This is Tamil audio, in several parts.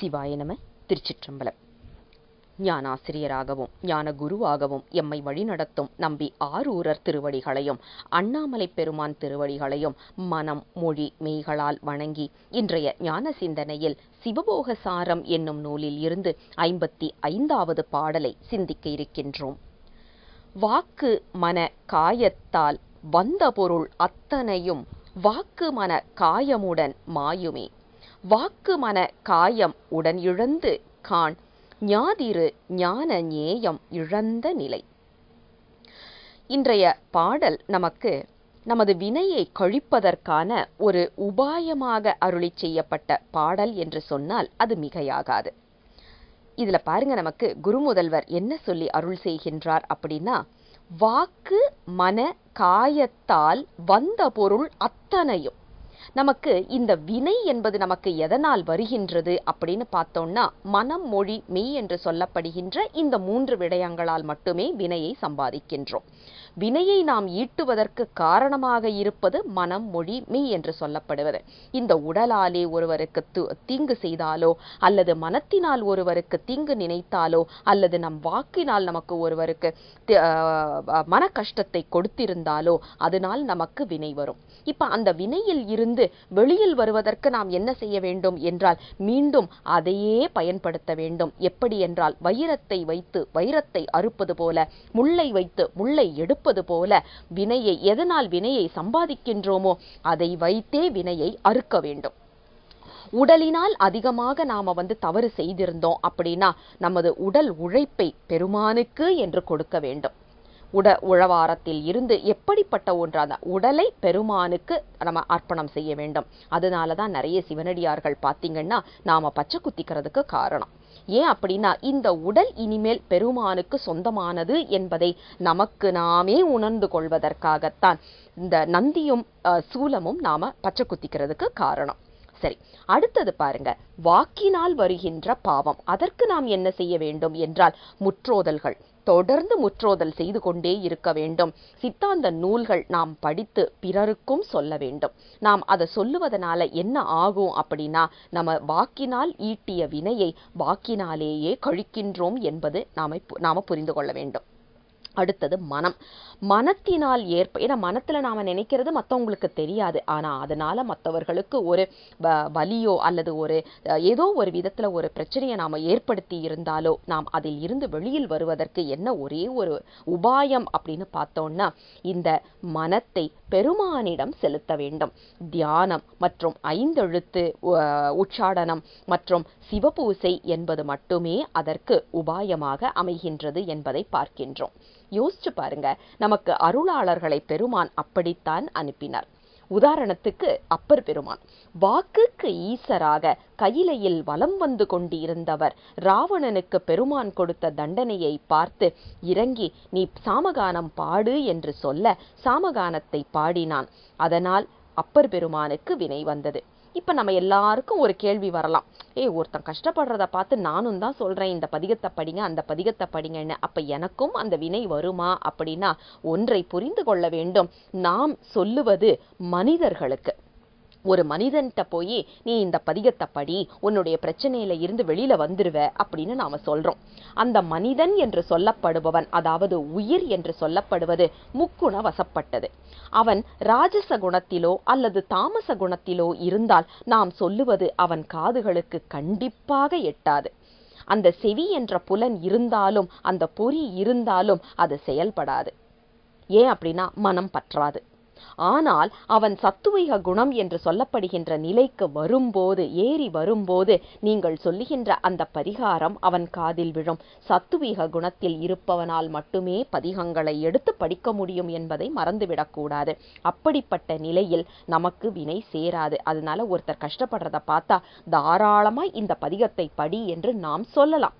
சிவாய நம திருச்சிற்றம்பலம். ஞானாசிரியராகவும் ஞான குருவாகவும் எம்மை வழிநடத்தும் நம்பி ஆரூரர் திருவடிகளையும் அண்ணாமலை பெருமான் திருவடிகளையும் மனம் மொழி மெய்களால் வணங்கி இன்றைய ஞான சிந்தனையில் சிவபோக சாரம் என்னும் நூலில் இருந்து ஐம்பத்தி ஐந்தாவது பாடலை சிந்திக்க இருக்கின்றோம். வாக்கு மன காயத்தால் வந்த பொருள் அத்தனையும் வாக்கு மன காயமுடன் மாயுமே. வாக்கு மன காயம் உடன் இழந்து காண். ஞாதிரு ஞான ஞேயம் இழந்த நிலை. இன்றைய பாடல் நமக்கு நமது வினையை கழிப்பதற்கான ஒரு உபாயமாக அருளி செய்யப்பட்ட பாடல் என்று சொன்னால் அது மிகையாகாது. இதில் பாருங்க நமக்கு குருமுதல்வர் என்ன சொல்லி அருள் செய்கின்றார் அப்படின்னா வாக்கு மன காயத்தால் வந்த பொருள் அத்தனையும் நமக்கு இந்த வினை என்பது நமக்கு எதனால் வருகின்றது அப்படின்னு பார்த்தோம்னா மனம் மொழி மெய் என்று சொல்லப்படுகின்ற இந்த மூன்று விடயங்களால் மட்டுமே வினையை சம்பாதிக்கின்றோம். வினையை நாம் ஈட்டுவதற்கு காரணமாக இருப்பது மனம் மொழி மெய் என்று சொல்லப்படுவது. இந்த உடலாலே ஒருவருக்கு தீங்கு செய்தாலோ அல்லது மனத்தினால் ஒருவருக்கு தீங்கு நினைத்தாலோ அல்லது நம் வாக்கினால் நமக்கு ஒருவருக்கு மன கஷ்டத்தை கொடுத்திருந்தாலோ அதனால் நமக்கு வினை வரும். இப்ப அந்த வினையில் இருந்து வெளியில் வருவதற்கு நாம் என்ன செய்ய வேண்டும் என்றால் மீண்டும் அதையே பயன்படுத்த வேண்டும். எப்படி என்றால் வைரத்தை வைத்து வைரத்தை அறுப்பது போல முல்லை வைத்து முல்லை எடுப்பது போல வினையை எதனால் வினையை சம்பாதிக்கின்றோமோ அதை வைத்தே வினையை அறுக்க வேண்டும். உடலினால் அதிகமாக நாம வந்து தவறு செய்திருந்தோம் அப்படின்னா நமது உடல் உழைப்பை பெருமானுக்கு என்று கொடுக்க வேண்டும். உட உழவாரத்தில் இருந்து எப்படிப்பட்ட ஒன்றான உடலை பெருமானுக்கு நம்ம அர்ப்பணம் செய்ய வேண்டும். அதனால தான் நிறைய சிவனடியார்கள் பார்த்தீங்கன்னா நாம பச்சை குத்திக்கிறதுக்கு காரணம். ஏன் அப்படின்னா இந்த உடல் இனிமேல் பெருமானுக்கு சொந்தமானது என்பதை நமக்கு நாமே உணர்ந்து கொள்வதற்காகத்தான் இந்த நந்தியும் சூலமும் நாம பச்சை குத்திக்கிறதுக்கு காரணம். சரி அடுத்தது பாருங்க. வாக்கினால் வருகின்ற பாவம். அதற்கு நாம் என்ன செய்ய வேண்டும் என்றால் முற்றோதல்கள். தொடர்ந்து முற்றோதல் செய்து கொண்டே இருக்க வேண்டும். சித்தாந்த நூல்கள் நாம் படித்து பிறருக்கும் சொல்ல வேண்டும். நாம் அதை சொல்லுவதனால என்ன ஆகும் அப்படின்னா நம்ம வாக்கினால் ஈட்டிய வினையை வாக்கினாலேயே கழிக்கின்றோம் என்பது நாம நாம புரிந்து கொள்ள வேண்டும். அடுத்தது மனம். மனத்தினால் ஏற்ப ஏன்னா மனத்தில் நாம் நினைக்கிறது மற்றவங்களுக்கு தெரியாது. ஆனால் அதனால் மற்றவர்களுக்கு ஒரு வ வலியோ அல்லது ஒரு ஏதோ ஒரு விதத்தில் ஒரு பிரச்சனையை நாம் ஏற்படுத்தி இருந்தாலோ நாம் அதில் இருந்து வெளியில் வருவதற்கு என்ன ஒரே ஒரு உபாயம் அப்படின்னு பார்த்தோன்னா இந்த மனத்தை பெருமானிடம் செலுத்த வேண்டும். தியானம் மற்றும் ஐந்தெழுத்து உச்சாடனம் மற்றும் சிவபூசை என்பது மட்டுமே அதற்கு உபாயமாக அமைகின்றது என்பதை பார்க்கின்றோம். யோசிச்சு பாருங்க நமக்கு அருளாளர்களை பெருமான் அப்படித்தான் அனுப்பினார். உதாரணத்துக்கு அப்பர் பெருமான். வாக்குக்கு ஈசராக கையிலையில் வலம் வந்து கொண்டிருந்தவர் ராவணனுக்கு பெருமான் கொடுத்த தண்டனையை பார்த்து இறங்கி நீ சாமகானம் பாடு என்று சொல்ல சாமகானத்தை பாடினான். அதனால் அப்பர் பெருமானுக்கு வினை வந்தது. இப்ப நம்ம எல்லாருக்கும் ஒரு கேள்வி வரலாம். ஏய் ஒருத்தன் கஷ்டப்படுறத பார்த்து நானும் தான் சொல்றேன் இந்த பதிகத்தை படிங்க அந்த பதிகத்தை படிங்கன்னு. அப்ப எனக்கும் அந்த வினை வருமா அப்படின்னா ஒன்றை புரிந்து கொள்ள வேண்டும். நாம் சொல்லுவது மனிதர்களுக்கு. ஒரு மனிதன்கிட்ட போய் நீ இந்த பதிகத்தை படி உன்னுடைய பிரச்சனையில இருந்து வெளியில வந்துருவ அப்படின்னு நாம சொல்றோம். அந்த மனிதன் என்று சொல்லப்படுபவன் அதாவது உயிர் என்று சொல்லப்படுவது முக்குண வசப்பட்டது அவன் ராஜச குணத்திலோ அல்லது தாமச குணத்திலோ இருந்தால் நாம் சொல்லுவது அவன் காதுகளுக்கு கண்டிப்பாக எட்டாது. அந்த செவி என்ற புலன் இருந்தாலும் அந்த பொறி இருந்தாலும் அது செயல்படாது. ஏன் அப்படின்னா மனம் பற்றாது. ஆனால் அவன் சத்துவிக குணம் என்று சொல்லப்படுகின்ற நிலைக்கு வரும்போது ஏறி வரும்போது நீங்கள் சொல்லுகின்ற அந்த பரிகாரம் அவன் காதில் விழும். சத்துவிக குணத்தில் இருப்பவனால் மட்டுமே பதிகங்களை எடுத்து படிக்க முடியும் என்பதை மறந்துவிடக்கூடாது அப்படிப்பட்ட நிலையில் நமக்கு வினை சேராது. அதனால ஒருத்தர் கஷ்டப்படுறத பார்த்தா தாராளமா இந்த பதிகத்தை படி என்று நாம் சொல்லலாம்.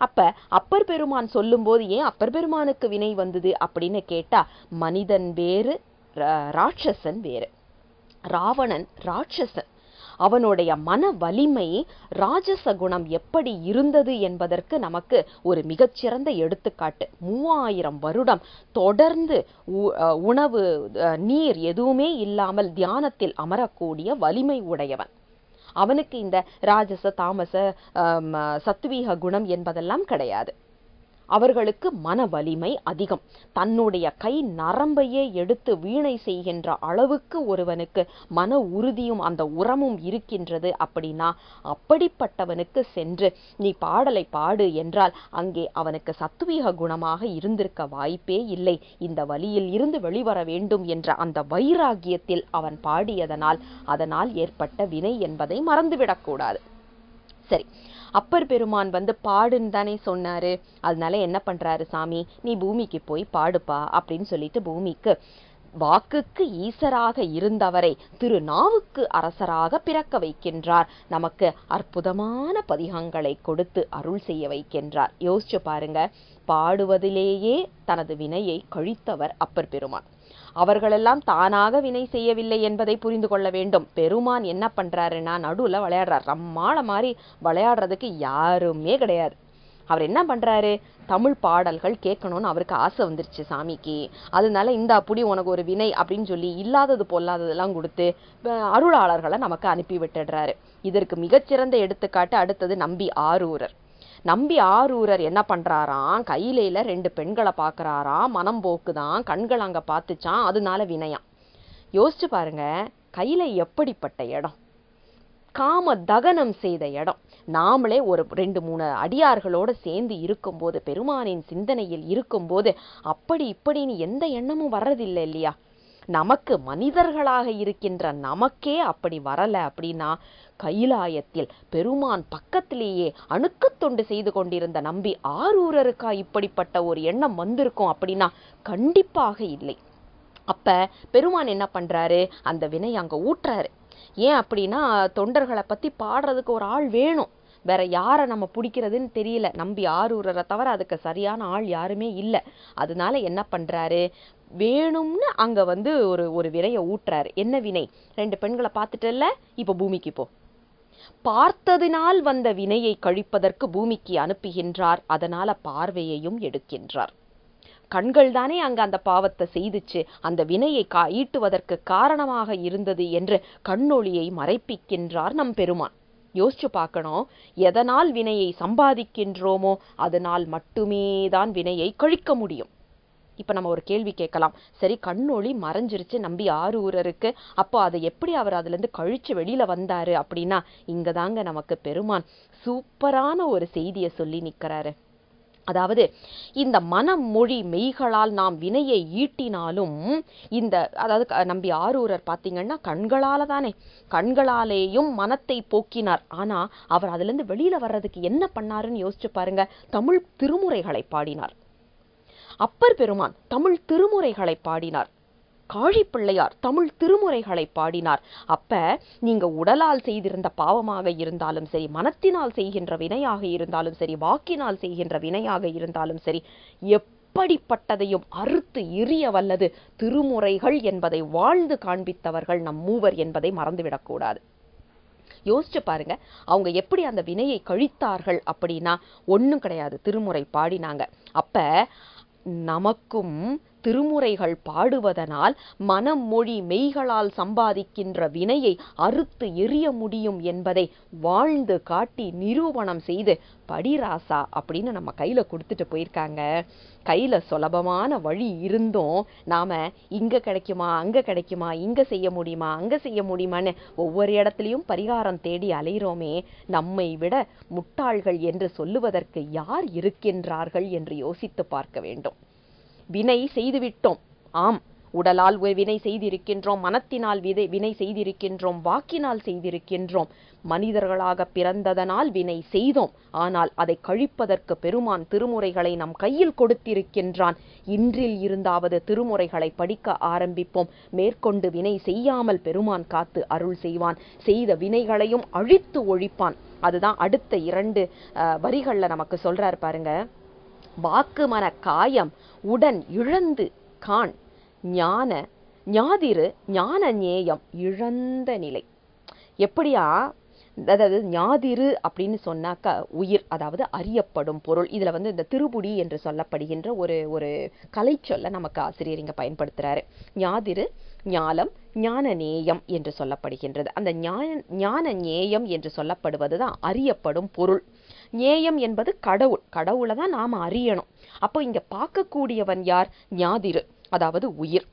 அப்ப அப்பர் பெருமான் சொல்லும்போது ஏன் அப்பர் பெருமானுக்கு வினை வந்தது அப்படின்னு கேட்டா மனிதன் வேறு ராட்சசன் வேறு. ராவணன் ராட்சசன். அவனுடைய மன வலிமை ராஜச குணம் எப்படி இருந்தது என்பதற்கு நமக்கு ஒரு மிகச்சிறந்த எடுத்துக்காட்டு. மூவாயிரம் வருடம் தொடர்ந்து உணவு நீர் எதுவுமே இல்லாமல் தியானத்தில் அமரக்கூடிய வலிமை உடையவன். அவனுக்கு இந்த ராஜச தாமச ஆம், சத்வீக குணம் என்பதெல்லாம் கிடையாது. அவர்களுக்கு மன வலிமை அதிகம். தன்னுடைய கை நரம்பையே எடுத்து வீணை செய்கின்ற அளவுக்கு ஒருவனுக்கு மன உறுதியும் அந்த உரமும் இருக்கின்றது அப்படின்னா அப்படிப்பட்டவனுக்கு சென்று நீ பாடலை பாடு என்றால் அங்கே அவனுக்கு சத்துவீக குணமாக இருந்திருக்க வாய்ப்பே இல்லை. இந்த வழியில் இருந்து வெளிவர வேண்டும் என்ற அந்த வைராகியத்தில் அவன் பாடியதனால் அதனால் ஏற்பட்ட வினை என்பதை மறந்துவிடக்கூடாது. சரி அப்பர் பெருமான் வந்து பாடுன்னு தானே சொன்னாரு. அதனால என்ன பண்றாரு சாமி? நீ பூமிக்கு போய் பாடுப்பா அப்படின்னு சொல்லிட்டு பூமிக்கு வாக்குக்கு ஈசராக இருந்தவரை திருநாவுக்கு அரசராக பிறக்க வைக்கின்றார். நமக்கு அற்புதமான பதிகங்களை கொடுத்து அருள் செய்ய வைக்கின்றார். யோசிச்சு பாருங்க. பாடுவதிலேயே தனது வினையை கழித்தவர் அப்பர் பெருமான். அவர்களெல்லாம் தானாக வினை செய்யவில்லை என்பதை புரிந்து கொள்ள வேண்டும். பெருமான் என்ன பண்ணுறாருன்னா நடுவில் விளையாடுறார். ரம்மாள மாதிரி விளையாடுறதுக்கு யாருமே கிடையாது. அவர் என்ன பண்ணுறாரு தமிழ் பாடல்கள் கேட்கணும்னு அவருக்கு ஆசை வந்துருச்சு சாமிக்கு. அதனால இந்த அப்படி உனக்கு ஒரு வினை அப்படின்னு சொல்லி இல்லாதது பொல்லாததெல்லாம் கொடுத்து அருளாளர்களை நமக்கு அனுப்பி விட்டுடுறாரு. இதற்கு மிகச்சிறந்த எடுத்துக்காட்டு அடுத்தது நம்பி ஆரூரர். நம்பி ஆரூரர் என்ன பண்றாராம்? கையிலையில ரெண்டு பெண்களை பார்க்கறாராம் மனம் போக்குதான். கண்கள் அங்க பார்த்துச்சான் அதனால வினயம். யோசிச்சு பாருங்க. கையில் எப்படிப்பட்ட இடம்? காம தகனம் செய்த இடம். நாமளே ஒரு ரெண்டு மூணு அடியார்களோட சேர்ந்து இருக்கும்போது பெருமானின் சிந்தனையில் இருக்கும்போது அப்படி இப்படின்னு எந்த எண்ணமும் வர்றதில்லை இல்லையா? நமக்கு மனிதர்களாக இருக்கின்ற நமக்கே அப்படி வரல அப்படின்னா கைலாயத்தில் பெருமான் பக்கத்திலேயே அணுக்கத் தொண்டு செய்து கொண்டிருந்த நம்பி ஆரூரருக்கா இப்படிப்பட்ட ஒரு எண்ணம் வந்திருக்கும் அப்படின்னா கண்டிப்பாக இல்லை. அப்ப பெருமான் என்ன பண்றாரு? அந்த வினை அங்க ஊட்டுறாரு ஏன் அப்படின்னா தொண்டர்களை பத்தி பாடுறதுக்கு ஒரு ஆள் வேணும். வேற யாரை நம்ம பிடிக்கிறதுன்னு தெரியல. நம்பி ஆரூரரை தவிர அதுக்கு சரியான ஆள் யாருமே இல்லை. அதனால என்ன பண்றாரு? வேணும்னு அங்க வந்து ஒரு ஒரு வினையை ஊட்டுறாரு. என்ன வினை? ரெண்டு பெண்களை பார்த்துட்டல்ல? இப்ப பூமிக்கு போ. பார்த்ததினால் வந்த வினையை கழிப்பதற்கு பூமிக்கு அனுப்புகின்றார். அதனால பார்வையையும் எடுக்கின்றார். கண்கள் தானே அங்க அந்த பாவத்தை செய்துச்சு. அந்த வினையை கா ஈட்டுவதற்கு காரணமாக இருந்தது என்று கண்ணொளியை மறைப்பிக்கின்றார் நம் பெருமான். யோசிச்சு பார்க்கணும். எதனால் வினையை சம்பாதிக்கின்றோமோ அதனால் மட்டுமே தான் வினையை கழிக்க முடியும். இப்ப நம்ம ஒரு கேள்வி கேட்கலாம். சரி கண்ணொளி மறைஞ்சிருச்சு நம்பி ஆறு ஆரூரருக்கு. அப்போ அதை எப்படி அவர் அதுல இருந்து கழிச்சு வெளியில வந்தாரு அப்படின்னா இங்கதாங்க நமக்கு பெருமான் சூப்பரான ஒரு செய்தியை சொல்லி நிக்கிறாரு. அதாவது இந்த மனம் மொழி மெய்களால் நாம் வினையை ஈட்டினாலும் இந்த அதாவது நம்பி ஆரூரர் பார்த்தீங்கன்னா கண்களால தானே கண்களாலேயும் மனத்தை போக்கினார். ஆனா அவர் அதுலேருந்து வெளியில் வெளியில வர்றதுக்கு என்ன பண்ணாருன்னு யோசிச்சு பாருங்க தமிழ் திருமுறைகளை பாடினார். அப்பர் பெருமான் தமிழ் திருமுறைகளை பாடினார். காழிப்பிள்ளையார் தமிழ் திருமுறைகளை பாடினார். அப்ப நீங்க உடலால் செய்திருந்த பாவமாக இருந்தாலும் சரி மனத்தினால் செய்கின்ற வினையாக இருந்தாலும் சரி வாக்கினால் செய்கின்ற வினையாக இருந்தாலும் சரி எப்படிப்பட்டதையும் அறுத்து எரிய வல்லது திருமுறைகள் என்பதை வாழ்ந்து காண்பித்தவர்கள் நம் மூவர் என்பதை மறந்துவிடக்கூடாது யோசிச்சு பாருங்க அவங்க எப்படி அந்த வினையை கழித்தார்கள் அப்படின்னா ஒண்ணும் கிடையாது திருமுறை பாடினாங்க. அப்ப நமக்கும் திருமுறைகள் பாடுவதனால் மனம் மொழி மெய்களால் சம்பாதிக்கின்ற வினையை அறுத்து எறிய முடியும் என்பதை வாழ்ந்து காட்டி நிரூபணம் செய்து படிராசா அப்படின்னு நம்ம கையில் கொடுத்துட்டு போயிருக்காங்க. கையில் சுலபமான வழி இருந்தும் நாம் இங்கே கிடைக்குமா அங்கே கிடைக்குமா இங்கே செய்ய முடியுமா அங்கே செய்ய முடியுமான்னு ஒவ்வொரு இடத்துலையும் பரிகாரம் தேடி அலைகிறோமே நம்மை விட முட்டாள்கள் என்று சொல்லுவதற்கு யார் இருக்கின்றார்கள் என்று யோசித்து பார்க்க வேண்டும். வினை செய்துவிட்டோம். ஆம் உடலால் வினை செய்திருக்கின்றோம் மனத்தினால் விதை வினை செய்திருக்கின்றோம் வாக்கினால் செய்திருக்கின்றோம். மனிதர்களாக பிறந்ததனால் வினை செய்தோம். ஆனால் அதை கழிப்பதற்கு பெருமான் திருமுறைகளை நம் கையில் கொடுத்திருக்கின்றான். இன்றில் இருந்தாவது திருமுறைகளை படிக்க ஆரம்பிப்போம். மேற்கொண்டு வினை செய்யாமல் பெருமான் காத்து அருள் செய்வான். செய்த வினைகளையும் அழித்து ஒழிப்பான். அதுதான் அடுத்த இரண்டு வரிகளில் நமக்கு சொல்கிறார் பாருங்க. வாக்குமன காயம் உடன் இழந்து காண். ஞான ஞாதிரு ஞான நேயம் இழந்த நிலை. எப்படியா? அதாவது ஞாதிரு அப்படின்னு சொன்னாக்க உயிர் அதாவது அறியப்படும் பொருள். இதில் வந்து இந்த திருபுடி என்று சொல்லப்படுகின்ற ஒரு ஒரு கலைச்சொல்ல நமக்கு ஆசிரியர் இங்கே பயன்படுத்துகிறாரு ஞாதிரு ஞாலம் ஞான நேயம் என்று சொல்லப்படுகின்றது. அந்த ஞான ஞான நேயம் என்று சொல்லப்படுவதுதான் அறியப்படும் பொருள். நேயம் என்பது கடவுள். கடவுளை தான் நாம் அறியணும். அப்போ இங்கே பார்க்கக்கூடியவன் யார்? ஞாதிரு அதாவது உயிர்.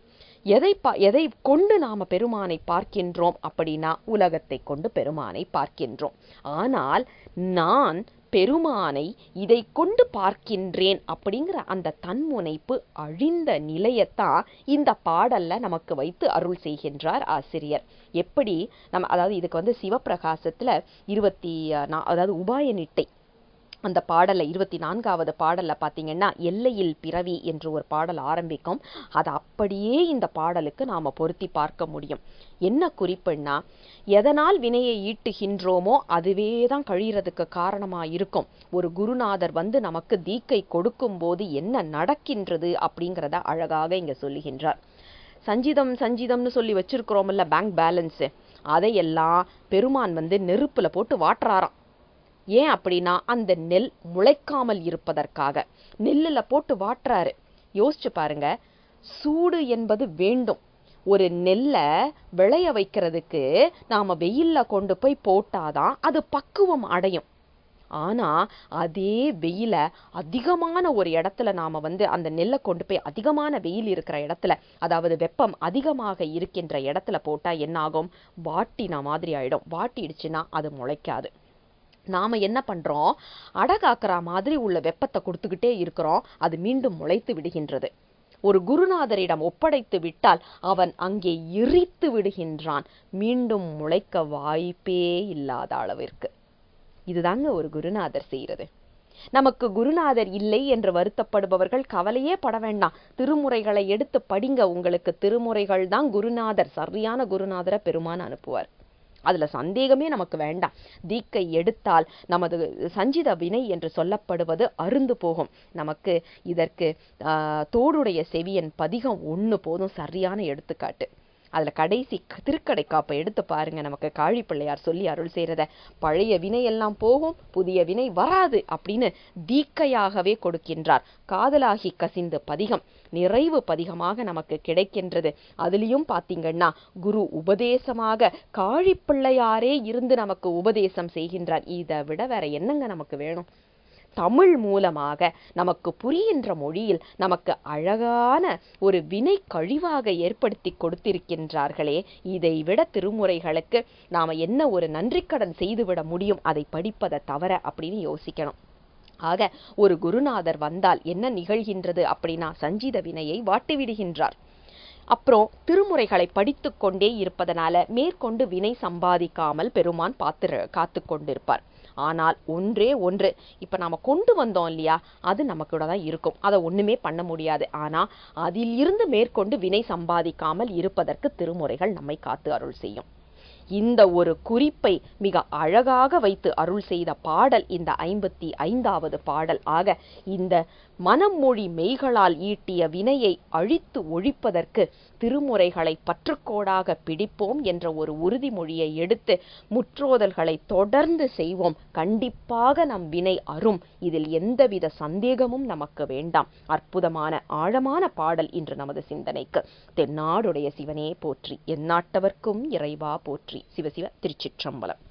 எதை பா எதை கொண்டு நாம் பெருமானை பார்க்கின்றோம் அப்படின்னா உலகத்தை கொண்டு பெருமானை பார்க்கின்றோம். ஆனால் நான் பெருமானை இதை கொண்டு பார்க்கின்றேன் அப்படிங்கிற அந்த தன்முனைப்பு அழிந்த நிலையத்தான் இந்த பாடல்ல நமக்கு வைத்து அருள் செய்கின்றார் ஆசிரியர். எப்படி? நம்ம அதாவது இதுக்கு வந்து சிவப்பிரகாசத்துல இருபத்தி நா- அதாவது உபாய நிட்டை அந்த பாடலை இருபத்தி நான்காவது பாடலில் பார்த்தீங்கன்னா எல்லையில் பிறவி என்று ஒரு பாடல் ஆரம்பிக்கும். அது அப்படியே இந்த பாடலுக்கு நாம் பொருத்தி பார்க்க முடியும். என்ன குறிப்புன்னா எதனால் வினையை ஈட்டுகின்றோமோ அதுவே தான் கழியறதுக்கு காரணமாக இருக்கும். ஒரு குருநாதர் வந்து நமக்கு தீக்கை கொடுக்கும்போது என்ன நடக்கின்றது? அப்படிங்கிறத அழகாக இங்கே சொல்லுகின்றார். சஞ்சிதம் சஞ்சிதம்னு சொல்லி வச்சிருக்கிறோம்ல பேங்க் பேலன்ஸு. அதையெல்லாம் பெருமான் வந்து நெருப்பில் போட்டு வாட்டுறாராம். ஏன் அப்படின்னா அந்த நெல் முளைக்காமல் இருப்பதற்காக. நெல்லில் போட்டு வாட்டுறாரு. யோசிச்சு பாருங்க சூடு என்பது வேண்டும். ஒரு நெல்லை விளைய வைக்கிறதுக்கு நாம் வெயிலில் கொண்டு போய் போட்டாதான் அது பக்குவம் அடையும். ஆனால் அதே வெயில அதிகமான ஒரு இடத்துல நாம் வந்து அந்த நெல்லை கொண்டு போய் அதிகமான வெயில் இருக்கிற இடத்துல அதாவது வெப்பம் அதிகமாக இருக்கின்ற இடத்துல போட்டால் என்ன ஆகும் வாட்டின மாதிரி ஆகிடும் வாட்டிடுச்சுன்னா அது முளைக்காது. நாம என்ன பண்றோம்? அடகாக்கிற மாதிரி உள்ள வெப்பத்தை கொடுத்துக்கிட்டே இருக்கிறோம். அது மீண்டும் முளைத்து விடுகின்றது. ஒரு குருநாதரிடம் ஒப்படைத்து விட்டால் அவன் அங்கே எரித்து விடுகின்றான். மீண்டும் முளைக்க வாய்ப்பே இல்லாத அளவிற்கு. இதுதாங்க ஒரு குருநாதர் செய்யறது. நமக்கு குருநாதர் இல்லை என்று வருத்தப்படுபவர்கள் கவலையே பட வேண்டாம். திருமுறைகளை எடுத்து படிங்க. உங்களுக்கு திருமுறைகள் தான் குருநாதர் சரியான குருநாதரை பெருமான் அனுப்புவார். அதில் சந்தேகமே நமக்கு வேண்டாம். தீக்கை எடுத்தால் நமது சஞ்சித வினை என்று சொல்லப்படுவது அருந்து போகும். நமக்கு இதற்கு தோடுடைய செவியன் பதிகம் ஒன்று போதும் சரியான எடுத்துக்காட்டு. அதில் கடைசி திருக்கடை காப்பை எடுத்து பாருங்க. நமக்கு காழி பிள்ளையார் சொல்லி அருள் செய்கிறத பழைய வினை எல்லாம் போகும் புதிய வினை வராது அப்படின்னு தீக்கையாகவே கொடுக்கின்றார். காதலாகி கசிந்து பதிகம். நிறைவு பதிகமாக நமக்கு கிடைக்கின்றது. அதுலயும் பாத்தீங்கன்னா குரு உபதேசமாக காழி பிள்ளையாரே இருந்து நமக்கு உபதேசம் செய்கின்றார். இதை விட வேற என்னங்க நமக்கு வேணும்? தமிழ் மூலமாக நமக்கு புரிகின்ற மொழியில் நமக்கு அழகான ஒரு வினை கழிவாக ஏற்படுத்தி கொடுத்திருக்கின்றார்களே இதை விட திருமுறைகளுக்கு நாம என்ன ஒரு நன்றிக்கடன் செய்துவிட முடியும்? அதை படிப்பதை தவிர அப்படின்னு யோசிக்கணும். ஆக ஒரு குருநாதர் வந்தால் என்ன நிகழ்கின்றது அப்படின்னா சஞ்சித வினையை வாட்டி விடுகின்றார் அப்புறம் திருமுறைகளை படித்து கொண்டே இருப்பதனால மேற்கொண்டு வினை சம்பாதிக்காமல் பெருமான் பார்த்து காத்து கொண்டிருப்பார். ஆனால் ஒன்றே ஒன்று இப்போ நாம கொண்டு வந்தோம் இல்லையா அது நமக்கூட தான் இருக்கும். அதை ஒன்றுமே பண்ண முடியாது. ஆனால் அதில் இருந்து மேற்கொண்டு வினை சம்பாதிக்காமல் இருப்பதற்கு திருமுறைகள் நம்மை காத்து அருள் செய்யும். இந்த ஒரு குறிப்பை மிக அழகாக வைத்து அருள் செய்த பாடல் இந்த ஐம்பத்தி ஐந்தாவது பாடல். ஆக இந்த மனம் மொழி மெய்களால் ஈட்டிய வினையை அழித்து ஒழிப்பதற்கு திருமுறைகளை பற்றுக்கோடாக பிடிப்போம் என்ற ஒரு உறுதிமொழியை எடுத்து முற்றோதல்களை தொடர்ந்து செய்வோம். கண்டிப்பாக நம் வினை அரும். இதில் எந்தவித சந்தேகமும் நமக்கு வேண்டாம். அற்புதமான ஆழமான பாடல் இன்று நமது சிந்தனைக்கு. தென்னாடுடைய சிவனே போற்றி. எந்நாட்டவர்க்கும் இறைவா போற்றி. சிவசிவ திருச்சிற்றம்பலம்